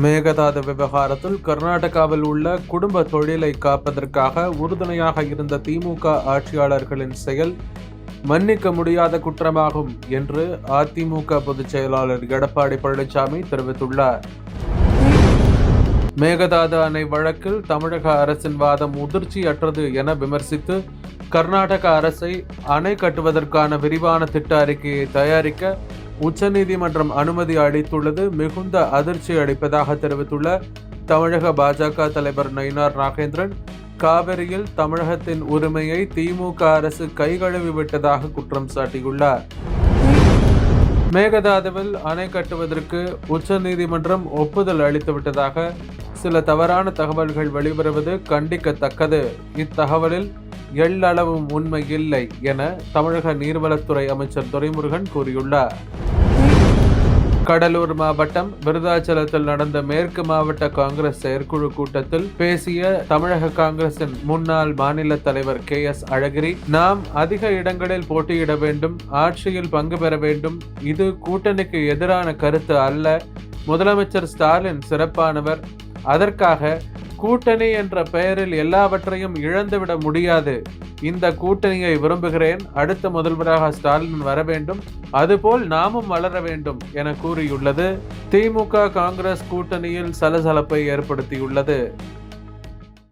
மேகதாது விவகாரத்தில் கர்நாடகாவில் உள்ள குடும்ப தொழிலை காப்பதற்காக உறுதுணையாக இருந்த திமுக ஆட்சியாளர்களின் செயல் மன்னிக்க முடியாத குற்றமாகும் என்று அதிமுக பொதுச் செயலாளர் எடப்பாடி பழனிசாமி தெரிவித்துள்ளார். மேகதாது அணை வழக்கில் தமிழக அரசின் வாதம் முதிர்ச்சியற்றது என விமர்சித்து கர்நாடக அரசை அணை கட்டுவதற்கான விரிவான திட்ட அறிக்கையை தயாரிக்க உச்சநீதிமன்றம் அனுமதி அளித்துள்ளது. மிகுந்த அதிர்ச்சி அளிப்பதாக தெரிவித்துள்ள தமிழக பாஜக தலைவர் நயினார் நாகேந்திரன் காவிரியில் தமிழகத்தின் உரிமையை திமுக அரசு கைகழுவி விட்டதாக குற்றம் சாட்டியுள்ளார். மேகதாதுவில் அணை கட்டுவதற்கு உச்சநீதிமன்றம் ஒப்புதல் அளித்துவிட்டதாக சில தவறான தகவல்கள் வெளிவருவது கண்டிக்கத்தக்கது. இத்தகவலில் எள்ளளவும் உண்மை இல்லை என தமிழக நீர்வளத்துறை அமைச்சர் துரைமுருகன் கூறியுள்ளார். கடலூர் மாவட்டம் விருதாச்சலத்தில் நடந்த மேற்கு மாவட்ட காங்கிரஸ் செயற்குழு கூட்டத்தில் பேசிய தமிழக காங்கிரசின் முன்னாள் மாநில தலைவர் கே எஸ் அழகிரி நாம் அதிக இடங்களில் போட்டியிட வேண்டும் ஆட்சியில் பங்கு பெற வேண்டும். இது கூட்டணிக்கு எதிரான கருத்து அல்ல. முதலமைச்சர் ஸ்டாலின் சிறப்பானவர். அதற்காக கூட்டணி என்ற பெயரில் எல்லாவற்றையும் இழந்துவிட முடியாது. இந்த கூட்டணியை விரும்புகிறேன். அடுத்த முதல்வராக ஸ்டாலின் வர வேண்டும். அதுபோல் நாமும் வளர வேண்டும் என கூறியுள்ளது. திமுக காங்கிரஸ் கூட்டணியில் சலசலப்பை ஏற்படுத்தியுள்ளது.